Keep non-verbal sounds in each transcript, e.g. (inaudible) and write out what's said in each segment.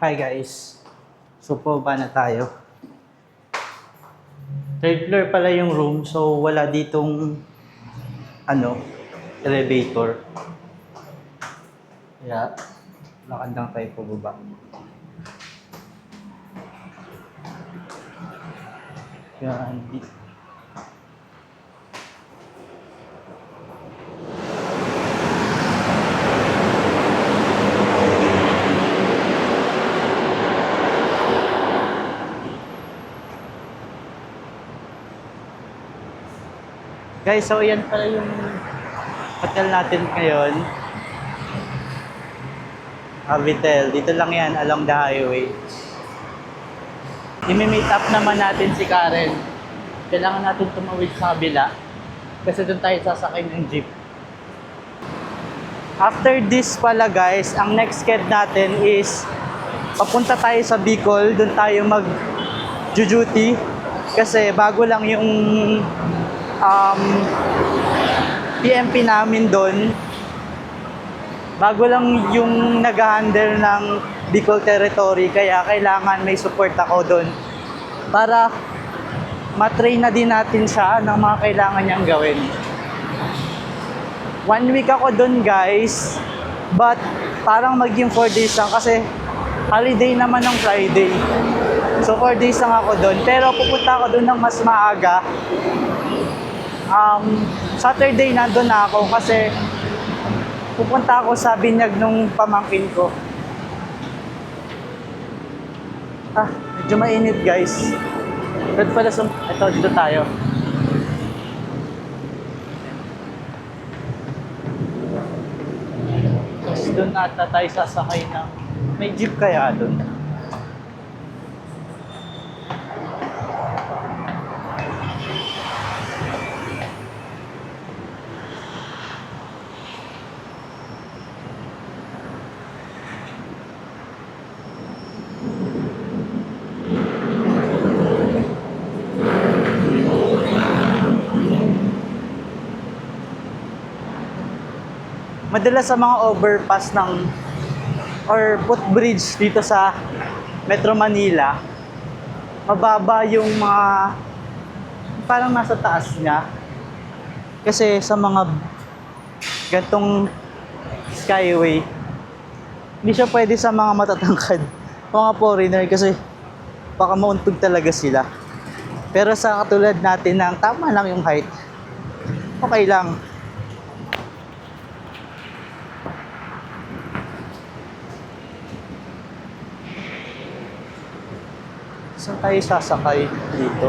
Hi guys. So po ba na tayo? Third floor pala yung room so wala ditong ano, elevator. Kaya lakad lang tayo pababa. Yan. di- Guys, so yan pala yung hotel natin ngayon. Avitel. Dito lang yan, along the highway. I-meet up naman natin si Karen. Kailangan natin tumawid sa kabila. Kasi doon tayo sasakay ng jeep. After this pala guys, ang next sked natin is papunta tayo sa Bicol. Doon tayo mag duty Kasi bago lang yung um, PMP namin doon. Bago lang yung nag-handle ng Bicol Territory, kaya kailangan may support ako doon. Para matrain na din natin siya ng mga kailangan niyang gawin. One week ako doon guys, but parang maging 4 days lang kasi holiday naman ng Friday. So 4 days lang ako doon. Pero pupunta ako doon ng mas maaga um, Saturday nandun na ako kasi pupunta ako sa binyag nung pamangkin ko. Ah, medyo mainit guys. Red pala sa... Ito, dito tayo. Tapos doon ata tayo sasakay ng... May jeep kaya doon? Madalas sa mga overpass ng or footbridge dito sa Metro Manila, mababa yung mga parang nasa taas niya. Kasi sa mga gantong skyway, hindi siya pwede sa mga matatangkad, (laughs) mga foreigner kasi baka mauntog talaga sila. Pero sa katulad natin ng tama lang yung height, okay lang. Saan tayo sasakay dito?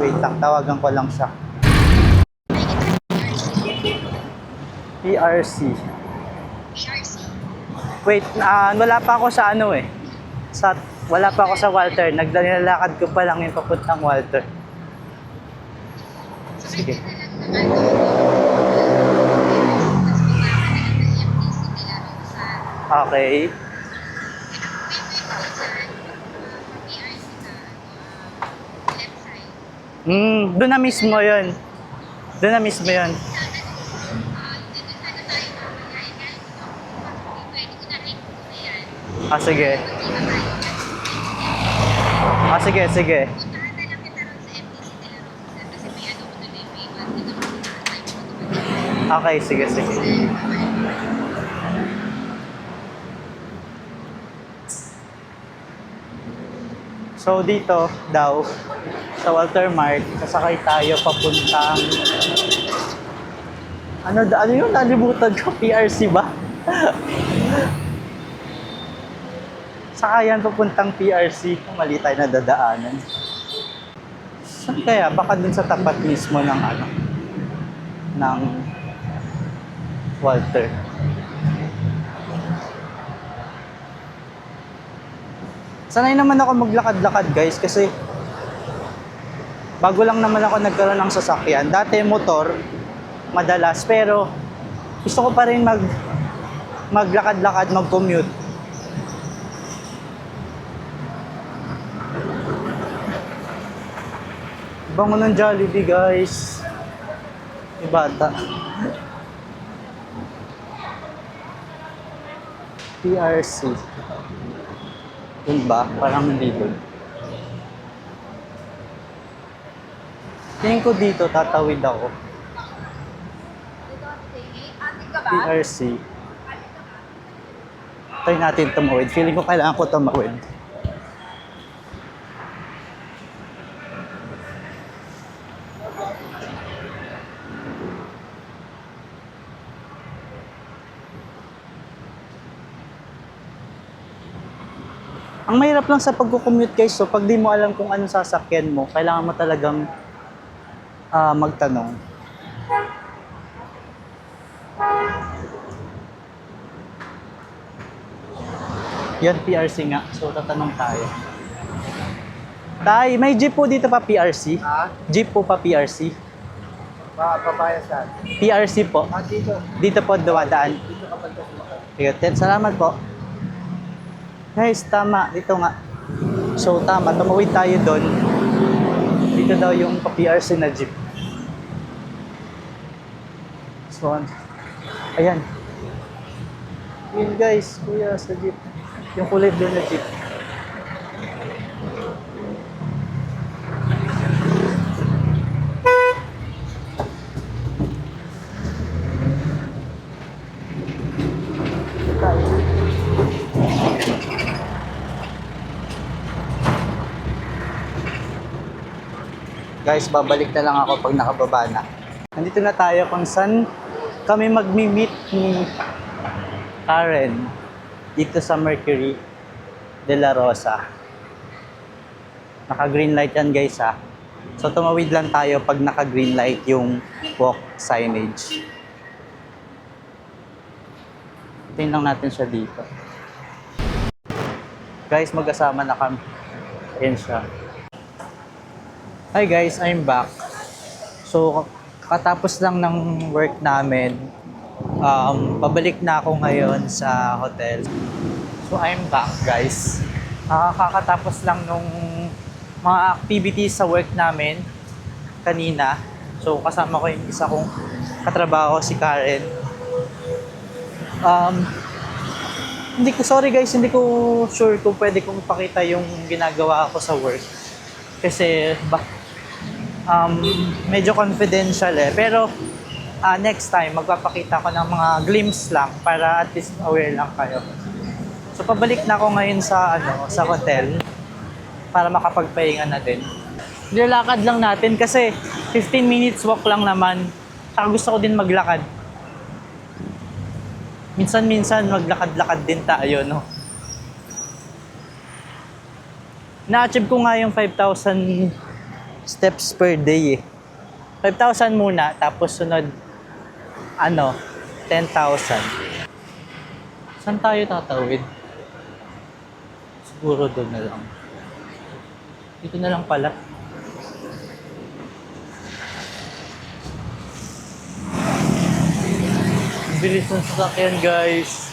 Wait lang, tawagan ko lang siya. PRC. Wait, ah, wala pa ako sa ano eh. Sa, wala pa ako sa Walter. Naglalakad ko pa lang yung papuntang Walter. Sige. Okay. Hmm, doon na mismo yun. Doon na mismo yun. Ah, sige. Ah, sige, sige. Okay, sige, sige. So dito daw sa Walter Mart, sasakay tayo papuntang ano, ano yun? Nalimutan ko, (laughs) PRC ba? Sakayan papuntang PRC mali tayo na dadaanan. Saan kaya? Baka dun sa tapat mismo ng ano, ng Walter. Sanay naman ako maglakad-lakad guys kasi bago lang naman ako nagkaroon ng sasakyan. Dati motor, madalas, pero gusto ko pa rin mag maglakad-lakad, mag-commute. Bango ng Jollibee guys. Yung bata. PRC. Dun ba? Parang hindi. Tingin ko dito, tatawid ako. PRC. Try natin tumawid. Feeling ko kailangan ko tumawid. Ang mahirap lang sa pagko-commute guys, so pag di mo alam kung anong sasakyan mo, kailangan mo talagang ah, magtanong. Yan, PRC nga. So, tatanong tayo. Tay, may jeep po dito pa PRC? Ha? Jeep po pa PRC? Pa papaya saan? PRC po. Ah, dito. Dito po dumadaan. Dito kapag ka sumakay. Salamat po. Guys, tama. Dito nga. So, tama. Tumawid tayo doon. Dito daw yung pa-PRC na jeep. An- ayan. Yun guys, kuya, sa jeep. Yung kulay blue na jeep. Guys, babalik na lang ako pag nakababa na. Nandito na tayo kung saan kami magmi-meet ni Karen dito sa Mercury de la Rosa. Naka-green light yan guys ha. So tumawid lang tayo pag naka-green light yung walk signage. Tingnan natin siya dito. Guys, magkasama na kami. Ayan siya. Hi guys, I'm back. So, katapos lang ng work namin, um, pabalik na ako ngayon sa hotel. So, I'm back guys. Ah, kakatapos lang nung mga activities sa work namin kanina. So, kasama ko yung isa kong katrabaho, si Karen. Um, hindi ko, sorry guys, hindi ko sure kung pwede kong pakita yung ginagawa ko sa work. Kasi, ba, um, medyo confidential eh. Pero, ah, next time, magpapakita ko ng mga glimpse lang para at least aware lang kayo. So, pabalik na ako ngayon sa, ano, sa hotel para makapagpahinga na din. Nilalakad lang natin kasi 15 minutes walk lang naman. Saka gusto ko din maglakad. Minsan-minsan maglakad-lakad din tayo, no? Na-achieve ko nga yung 5,000 steps per day eh. 5,000 muna, tapos sunod, ano, 10,000. Saan tayo tatawid? Siguro doon na lang. Dito na lang pala. Bilis ng sasakyan guys.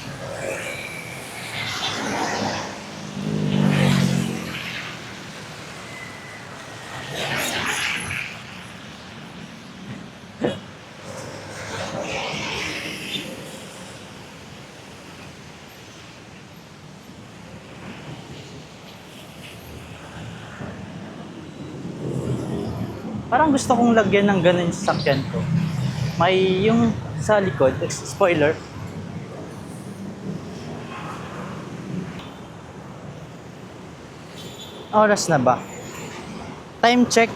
Parang gusto kong lagyan ng ganun yung sasakyan ko. May yung sa likod, spoiler. Oras na ba? Time check.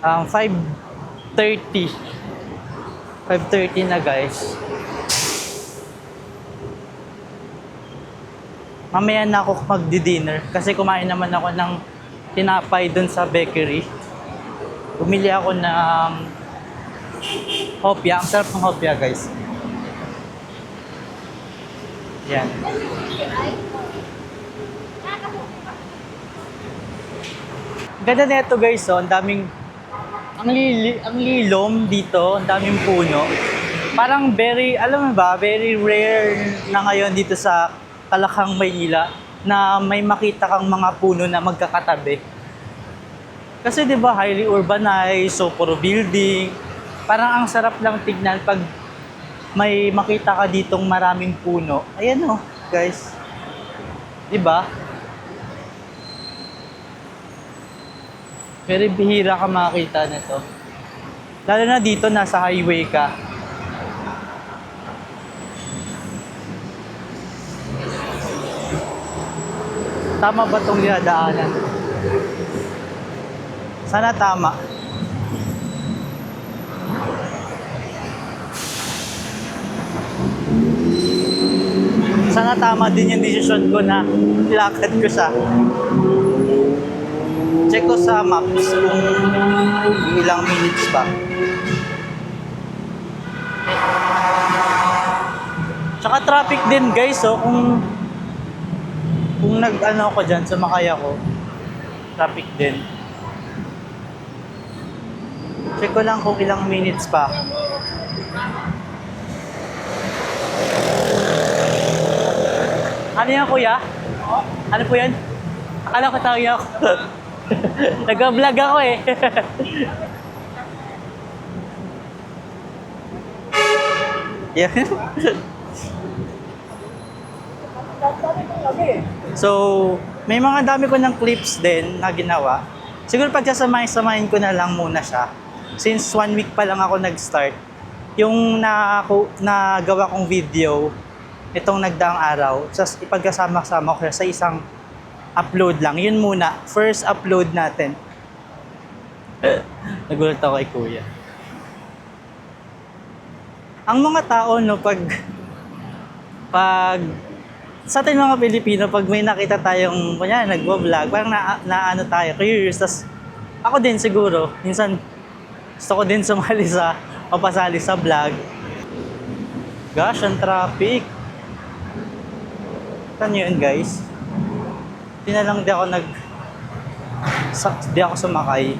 Um, 5.30. 5.30 na guys. Mamaya na ako magdi-dinner kasi kumain naman ako ng tinapay dun sa bakery. Bumili ako ng hopya. Ang sarap ng hopya, guys. Yan. Ganda nito guys, oh. Ang daming ang lili, ang lilom dito, ang daming puno. Parang very, alam mo ba, very rare na ngayon dito sa Kalakang, Maynila na may makita kang mga puno na magkakatabi. Kasi 'di ba highly urbanized, so puro building. Parang ang sarap lang tignan pag may makita ka ditong maraming puno. Ayan oh, guys. 'Di ba? Very bihira ka makakita nito. Lalo na dito, nasa highway ka. Tama ba itong dinadaanan? Sana tama. Sana tama din yung decision ko na ilakad ko siya. Check ko sa maps kung ilang minutes pa. Tsaka traffic din guys, oh, kung kung nag-ano ako dyan, sumakay ako, traffic din. Check ko lang kung ilang minutes pa. Ano yan kuya? Ano po yan? Akala ko tayo ako. (laughs) Nag-vlog ako eh. (laughs) yan. So, may mga dami ko ng clips din na ginawa. Siguro pagsasamahin-samahin ko na lang muna siya. Since one week pa lang ako nag-start. Yung na, nagawa kong video, itong nagdaang araw, just ipagkasama-sama ko sa isang upload lang. Yun muna, first upload natin. (laughs) Nagulat ako kay kuya. Ang mga tao, no, pag pag sa atin mga Pilipino, pag may nakita tayong, kunya, nagwa-vlog, parang na, na tayo, curious. Tas, ako din siguro, minsan, gusto ko din sumali sa, papasali sa vlog. Gosh, ang traffic. Saan yun, guys? Hindi na lang di ako nag... Sa, di ako sumakay.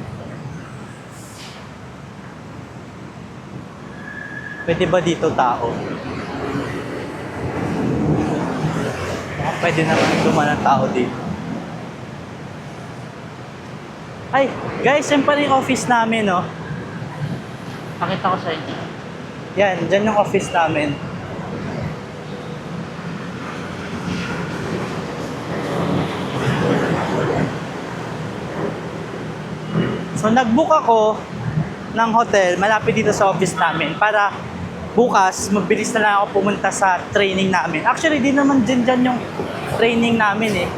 Pwede ba dito tao? Baka pwede naman dumaan ng tao dito. Ay, guys, yan pa rin yung office namin, no? Pakita ko sa inyo. Yan, dyan yung office namin. So nag-book ako ng hotel malapit dito sa office namin para bukas mabilis na lang ako pumunta sa training namin. Actually, di naman din dyan yung training namin eh.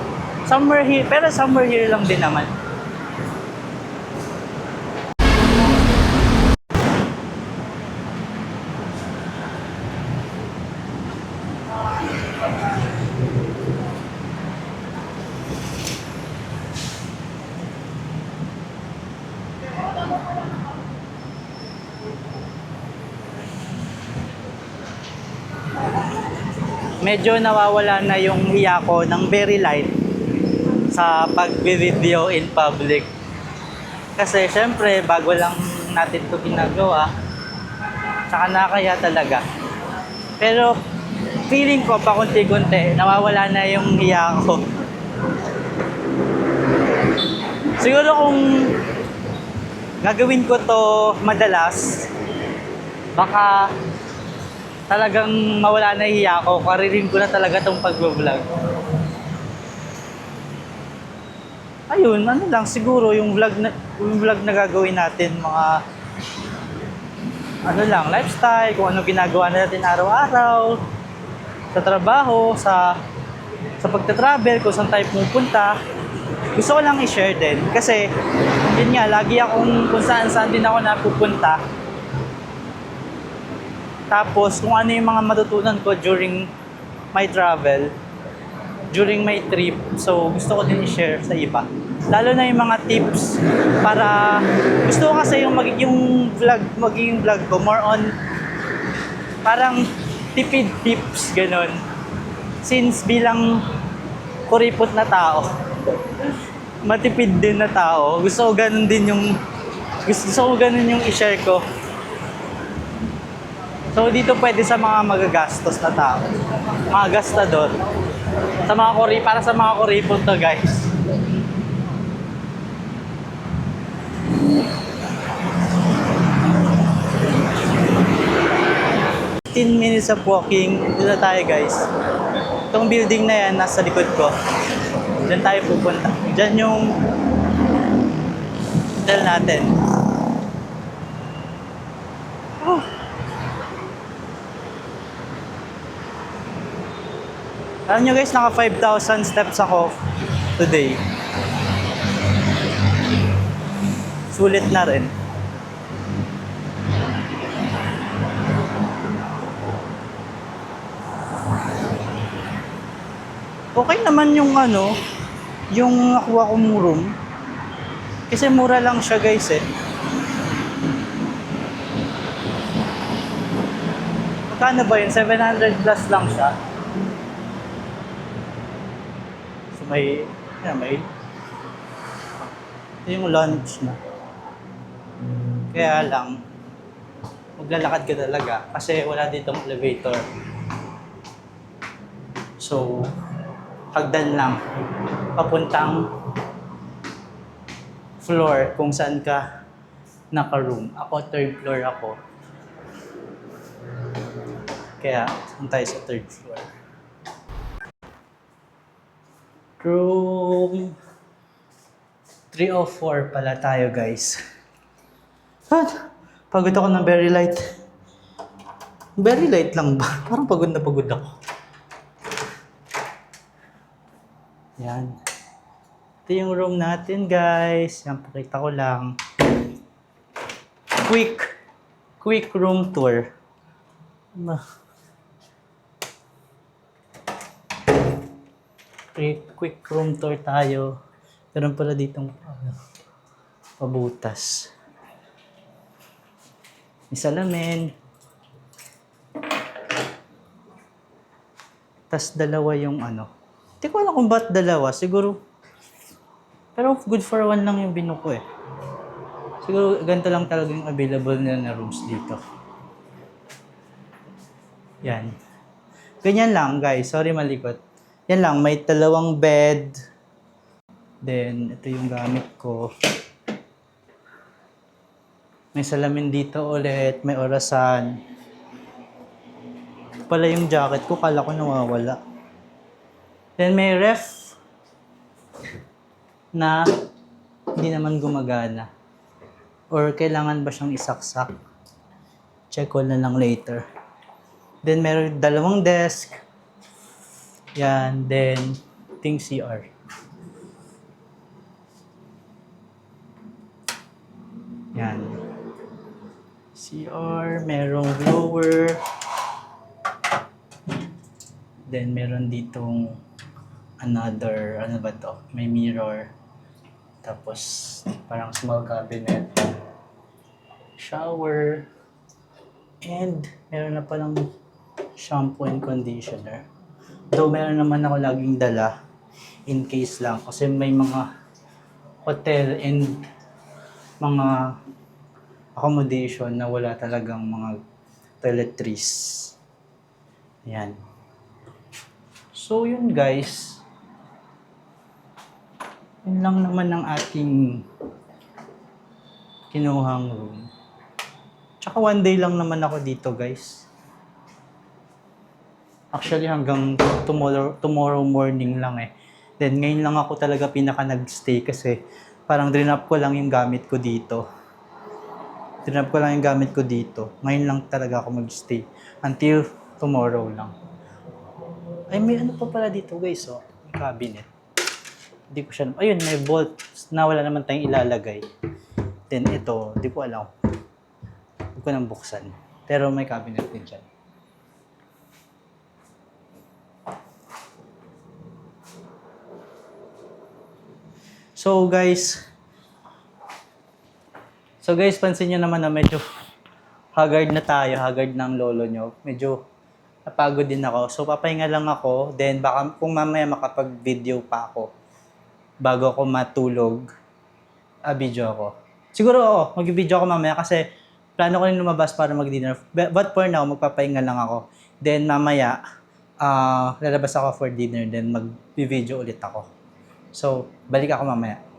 Somewhere here, pero somewhere here lang din naman. Medyo nawawala na yung hiya ko ng very light sa pag-video in public. Kasi syempre, bago lang natin to ginagawa, tsaka nakakaya talaga. Pero feeling ko pa kunti-kunti, nawawala na yung hiya ko. Siguro kung gagawin ko to madalas, baka talagang mawala na hiya ko, karirin ko na talaga tong pag-vlog. Ayun, ano lang, siguro yung vlog na, yung vlog na gagawin natin, mga ano lang, lifestyle, kung ano ginagawa natin araw-araw, sa trabaho, sa sa pagta-travel, kung saan tayo pupunta. Gusto ko lang i-share din kasi yun nga, lagi akong kung saan-saan din ako napupunta. Tapos, kung ano yung mga matutunan ko during my travel, during my trip, so gusto ko din i-share sa iba. Lalo na yung mga tips para gusto ko kasi yung magiging vlog, magiging vlog ko more on parang tipid tips ganun. Since bilang kuripot na tao, matipid din na tao, gusto ko ganun din yung gusto ko ganun yung i-share ko So dito pwede sa mga magagastos na tao. Mga gastador. Sa mga kuri para sa mga kuripon to guys. 15 minutes of walking. Dito na tayo guys. Itong building na yan, nasa likod ko. Diyan tayo pupunta. Diyan yung hotel natin. Alam nyo guys, naka 5,000 steps ako today. Sulit na rin. Okay naman yung ano, yung nakuha kong room. Kasi mura lang siya guys eh. Magkano ba yun? 700 plus lang siya. So may, yan, may, ito yung lunch na. Kaya lang, maglalakad ka talaga kasi wala ditong elevator. So, hagdan lang. Papuntang floor kung saan ka naka-room. Ako, third floor ako. Kaya, tayo sa third floor? Room 304 pala tayo, guys. Ah, pagod ako ng very light. Very light lang ba? (laughs) Parang pagod na pagod ako. Yan. Ito yung room natin, guys. Yan, pakita ko lang. Quick, quick room tour. Ano? Quick, room tour tayo. Meron pala ditong ano, pabutas. May salamin. Tapos dalawa yung ano. Hindi ko alam kung ba't dalawa. Siguro, pero good for one lang yung binuko eh. Siguro ganito lang talaga yung available nila na rooms dito. Yan. Ganyan lang guys. Sorry malikot. Yan lang. May dalawang bed. Then, ito yung gamit ko. May salamin dito ulit. May orasan. Ito pala yung jacket ko. Kala ko nawawala. Then may ref na hindi naman gumagana. Or kailangan ba siyang isaksak? Check ko na lang later. Then meron dalawang desk. Yan. Then, ting CR. Yan. CR, merong blower. Then meron ditong another, ano ba to? May mirror. Tapos parang small cabinet. Shower. And meron na palang shampoo and conditioner. Though meron naman ako laging dala in case lang kasi may mga hotel and mga accommodation na wala talagang mga toiletries. Yan. So yun guys. Yun lang naman ang ating kinuhang room. Tsaka one day lang naman ako dito guys. Actually hanggang tomorrow, tomorrow morning lang eh. Then ngayon lang ako talaga pinaka nagstay kasi parang drinap ko lang yung gamit ko dito. Drinap ko lang yung gamit ko dito. Ngayon lang talaga ako magstay. Until tomorrow lang. Ay, may ano pa pala dito guys, oh. May cabinet. Hindi ko siya, ayun, may bolt na wala naman tayong ilalagay. Then ito, di ko alam. Hindi ko nang buksan. Pero may cabinet din dyan. So guys, so guys, pansin nyo naman na medyo haggard na tayo, haggard ng lolo nyo. Medyo napagod din ako. So papahinga lang ako, then baka kung mamaya makapag-video pa ako bago ako matulog, ah, video ako. Siguro oo, mag-video ako mamaya kasi plano ko rin lumabas para mag-dinner. But for now, magpapahinga lang ako. Then mamaya, ah lalabas ako for dinner, then mag-video ulit ako. So, balik ako mamaya.